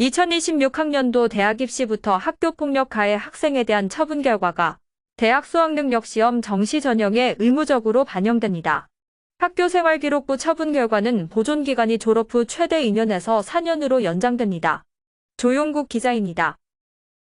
2026학년도 대학 입시부터 학교폭력 가해 학생에 대한 처분 결과가 대학 수학능력시험 정시 전형에 의무적으로 반영됩니다. 학교생활기록부 처분 결과는 보존기간이 졸업 후 최대 2년에서 4년으로 연장됩니다. 조용국 기자입니다.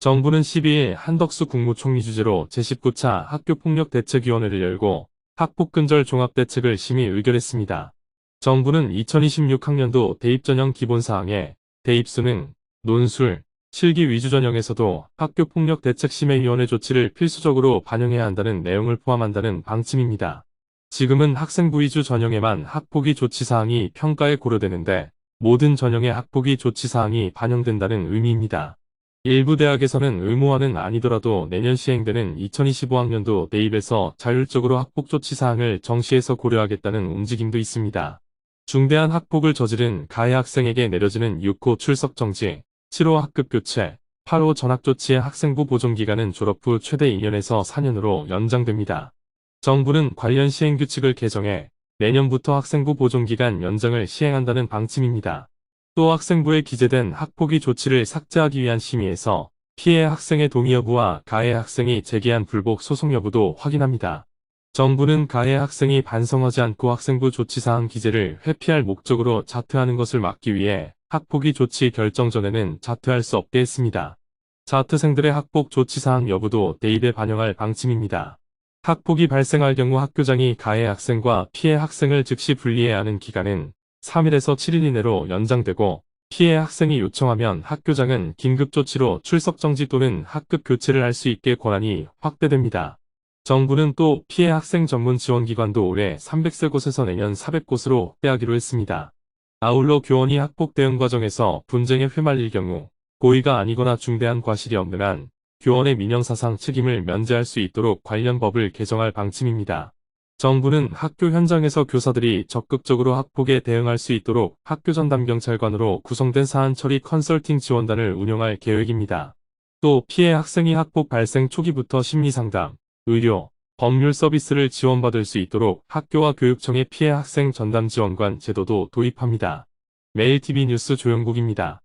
정부는 12일 한덕수 국무총리 주재로 제19차 학교폭력대책위원회를 열고 학폭근절 종합대책을 심의 의결했습니다. 정부는 2026학년도 대입전형 기본사항에 대입수능, 논술, 실기 위주 전형에서도 학교폭력대책심의위원회 조치를 필수적으로 반영해야 한다는 내용을 포함한다는 방침입니다. 지금은 학생부 위주 전형에만 학폭위 조치사항이 평가에 고려되는데 모든 전형의 학폭위 조치사항이 반영된다는 의미입니다. 일부 대학에서는 의무화는 아니더라도 내년 시행되는 2025학년도 대입에서 자율적으로 학폭 조치 사항을 정시해서 고려하겠다는 움직임도 있습니다. 중대한 학폭을 저지른 가해 학생에게 내려지는 6호 출석 정지, 7호 학급 교체, 8호 전학 조치의 학생부 보존 기간은 졸업 후 최대 2년에서 4년으로 연장됩니다. 정부는 관련 시행 규칙을 개정해 내년부터 학생부 보존 기간 연장을 시행한다는 방침입니다. 또 학생부에 기재된 학폭위 조치를 삭제하기 위한 심의에서 피해 학생의 동의 여부와 가해 학생이 제기한 불복 소송 여부도 확인합니다. 정부는 가해 학생이 반성하지 않고 학생부 조치사항 기재를 회피할 목적으로 자퇴하는 것을 막기 위해 학폭위 조치 결정 전에는 자퇴할 수 없게 했습니다. 자퇴생들의 학폭 조치사항 여부도 대입에 반영할 방침입니다. 학폭이 발생할 경우 학교장이 가해 학생과 피해 학생을 즉시 분리해야 하는 기간은 3일에서 7일 이내로 연장되고 피해 학생이 요청하면 학교장은 긴급조치로 출석정지 또는 학급 교체를 할 수 있게 권한이 확대됩니다. 정부는 또 피해 학생 전문 지원기관도 올해 300세 곳에서 내년 400곳으로 확대하기로 했습니다. 아울러 교원이 학폭 대응 과정에서 분쟁에 휘말릴 경우 고의가 아니거나 중대한 과실이 없는 한 교원의 민영사상 책임을 면제할 수 있도록 관련 법을 개정할 방침입니다. 정부는 학교 현장에서 교사들이 적극적으로 학폭에 대응할 수 있도록 학교 전담 경찰관으로 구성된 사안 처리 컨설팅 지원단을 운영할 계획입니다. 또 피해 학생이 학폭 발생 초기부터 심리상담, 의료, 법률 서비스를 지원받을 수 있도록 학교와 교육청의 피해 학생 전담 지원관 제도도 도입합니다. 매일TV 뉴스 조영국입니다.